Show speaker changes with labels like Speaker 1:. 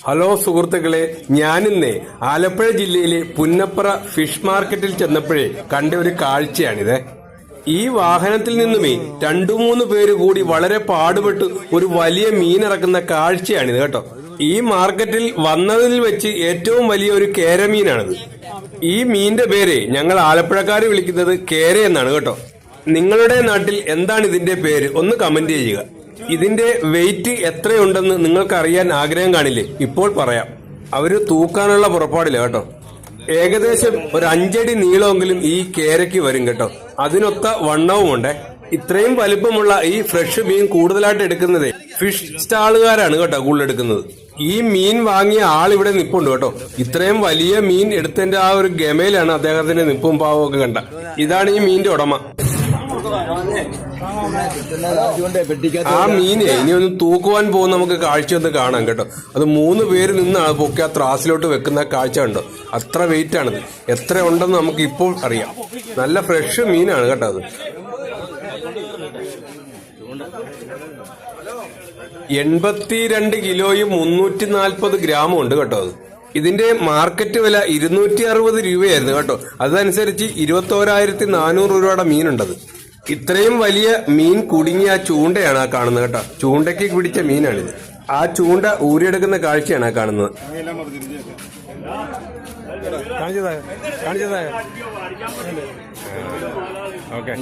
Speaker 1: Hello സുഹൃത്തുക്കളെ ഞാനിന്ന് ആലപ്പുഴ ജില്ലയിലെ പുന്നപ്ര ഫിഷ് മാർക്കറ്റിൽ ചെന്നപ്പോഴേ കണ്ട ഒരു കാഴ്ചയാണിത്. ഈ വാഹനത്തിൽ നിന്നുമേ രണ്ടു മൂന്ന് പേര് കൂടി വളരെ പാടുപെട്ട് ഒരു വലിയ മീനിറക്കുന്ന കാഴ്ചയാണിത് കേട്ടോ. ഈ മാർക്കറ്റിൽ വന്നതിൽ വെച്ച് ഏറ്റവും വലിയ ഒരു കേരമീനാണിത്. ഈ മീനിന്റെ പേര് ഞങ്ങൾ ആലപ്പുഴക്കാർ വിളിക്കുന്നത് കേര എന്നാണ് കേട്ടോ. നിങ്ങളുടെ നാട്ടിൽ എന്താണ് ഇതിന്റെ പേര്? ഒന്ന് കമന്റ് ചെയ്യുക. ഇതിന്റെ വെയിറ്റ് എത്രയുണ്ടെന്ന് നിങ്ങൾക്ക് അറിയാൻ ആഗ്രഹം കാണില്ലേ? ഇപ്പോൾ പറയാം. അവർ തൂക്കാനുള്ള പുറപ്പാടില്ല കേട്ടോ. ഏകദേശം ഒരു അഞ്ചടി നീളമെങ്കിലും ഈ കേരയ്ക്ക് വരും കേട്ടോ. അതിനൊത്ത വണ്ണവും ഉണ്ട്. ഇത്രയും വലിപ്പമുള്ള ഈ ഫ്രഷ് മീൻ കൂടുതലായിട്ട് എടുക്കുന്നത് ഫിഷ് സ്റ്റാളുകാരാണ് കേട്ടോ കൂടുതൽ എടുക്കുന്നത് ഈ മീൻ വാങ്ങിയ ആൾ ഇവിടെ നിപ്പുണ്ട് കേട്ടോ. ഇത്രയും വലിയ മീൻ എടുത്തതിന്റെ ആ ഒരു ഗമയിലാണ് അദ്ദേഹത്തിന്റെ നിപ്പും പാവവും ഒക്കെ കണ്ട. ഇതാണ് ഈ മീനിന്റെ ഉടമ. ആ മീനെ ഇനി ഒന്ന് തൂക്കുവാൻ പോകുന്ന നമുക്ക് കാഴ്ച ഒന്ന് കാണാം കേട്ടോ. അത് മൂന്ന് പേര് നിന്നാണ് പൊക്കി ആ ത്രാസിലോട്ട് വെക്കുന്ന കാഴ്ച കണ്ടോ? അത്ര വെയിറ്റ് ആണത്. എത്ര ഉണ്ടെന്ന് നമുക്ക് ഇപ്പോൾ അറിയാം. നല്ല ഫ്രഷ് മീനാണ് കേട്ടോ അത്. എൺപത്തിരണ്ട് കിലോയും മുന്നൂറ്റി നാൽപ്പത് ഗ്രാമും ഉണ്ട് കേട്ടോ അത്. ഇതിന്റെ മാർക്കറ്റ് വില ഇരുന്നൂറ്റി അറുപത് രൂപയായിരുന്നു കേട്ടോ. അതനുസരിച്ച് ഇരുപത്തോരായിരത്തി നാനൂറ് രൂപയുടെ മീനുണ്ടത്. ഇത്രയും വലിയ മീൻ കുടുങ്ങിയ ആ ചൂണ്ടയാണ് ആ കാണുന്നത് കേട്ടോ. ചൂണ്ടയ്ക്ക് പിടിച്ച മീനാണിത്. ആ ചൂണ്ട ഊരിയെടുക്കുന്ന കാഴ്ചയാണ് ആ കാണുന്നത്. കാണിച്ചതാ കാണിച്ചതാ. ഓക്കെ